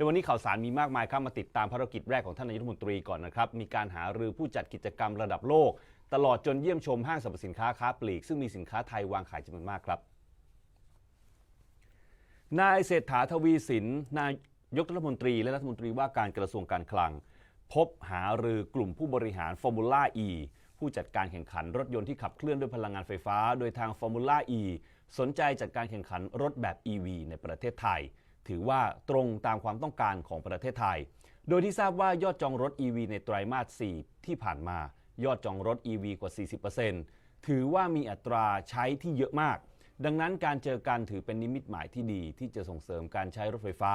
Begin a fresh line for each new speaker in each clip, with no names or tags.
โดยวันนี้ข่าวสารมีมากมายครับมาติดตามภารกิจแรกของท่านนายกรัฐมนตรีก่อนนะครับ มีการหารือผู้จัดกิจกรรมระดับโลก ตลอดจนเยี่ยมชมห้างสรรพสินค้าค้าปลีก ซึ่งมีสินค้าไทยวางขายจำนวนมากครับ นายเศรษฐาทวีสินนายกรัฐมนตรี และรัฐมนตรีว่าการกระทรวงการคลัง พบหารือกลุ่มผู้บริหารฟอร์มูล่า E ผู้จัดการแข่งขันรถยนต์ที่ขับเคลื่อนด้วยพลังงานไฟฟ้า โดยทางฟอร์มูล่า E สนใจจัดการแข่งขันรถแบบ EV ในประเทศไทย ถือว่าตรงตามความต้องการของประเทศไทย โดยที่ทราบว่ายอดจองรถ EV ในไตรมาส 4 ที่ผ่านมายอดจองรถ EV กว่า 40%ถือว่ามีอัตราใช้ที่เยอะมาก ดังนั้นการเจอกันถือเป็นนิมิตหมายที่ดี ที่จะส่งเสริมการใช้รถไฟฟ้า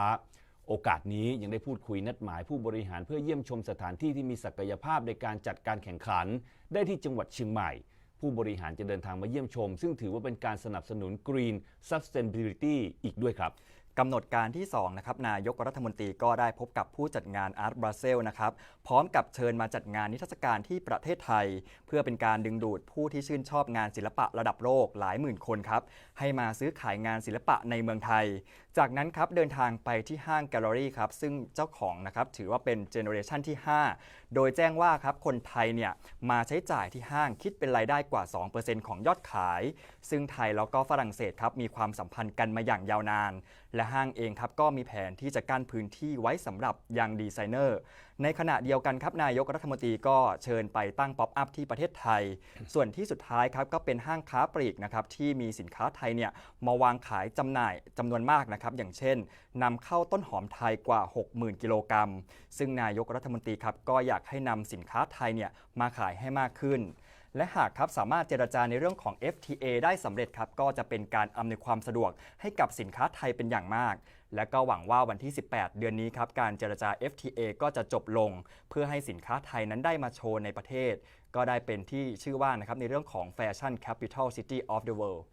โอกาสนี้ยังได้พูดคุยนัดหมายผู้บริหารเพื่อเยี่ยมชมสถานที่ที่มีศักยภาพในการจัดการแข่งขัน ได้ที่จังหวัดเชียงใหม่ ผู้บริหารจะเดินทางมาเยี่ยมชม ซึ่งถือว่าเป็นการสนับสนุน Green Sustainability อีกด้วยครับ
กำหนดการที่2นะครับนายกรัฐมนตรีก็ได้พบกับผู้จัดงานอาร์ตบราเซลนะครับพร้อมกับเชิญมาจัดงานนิทรรศการที่ประเทศไทย เพื่อเป็นการดึงดูดผู้ที่ชื่นชอบงานศิลปะระดับโลกหลายหมื่นคนครับให้มาซื้อขายงานศิลปะในเมืองไทย จากนั้นครับเดินทางไปที่ห้างแกลเลอรี่ครับซึ่งเจ้าของนะครับถือว่าเป็นเจเนอเรชันที่ 5 โดยแจ้งว่าครับคนไทยเนี่ยมาใช้จ่ายที่ห้างคิดเป็นรายได้กว่า 2%ของยอดขาย ซึ่งไทยแล้วก็ฝรั่งเศสครับมีความสัมพันธ์กันมาอย่างยาวนาน และห้างเองครับก็มีแผนที่จะกั้นพื้นที่ไว้สำหรับยังดีไซเนอร์ ในขณะเดียวกันครับนายกรัฐมนตรีก็เชิญไปตั้งป๊อปอัพที่ประเทศไทย ส่วนที่สุดท้ายครับก็เป็นห้างค้าปลีกนะครับที่มีสินค้าไทยเนี่ยมาวางขายจำหน่ายจำนวนมากนะครับอย่างเช่นนำเข้าต้นหอมไทยกว่า 60,000 กิโลกรัม ซึ่งนายกรัฐมนตรีครับก็อยากให้นำสินค้าไทยเนี่ยมาขายให้มากขึ้นและหากครับสามารถเจรจาในเรื่องของ FTA ได้สำเร็จครับก็จะเป็นการอำนวยความสะดวกให้กับสินค้าไทยเป็นอย่างมาก และก็หวังว่าวันที่ 18 เดือนนี้ครับการเจรจา FTA ก็จะจบลง เพื่อให้สินค้าไทยนั้นได้มาโชว์ในประเทศ ก็ได้เป็นที่ชื่อว่านะครับในเรื่องของ Fashion Capital City of the World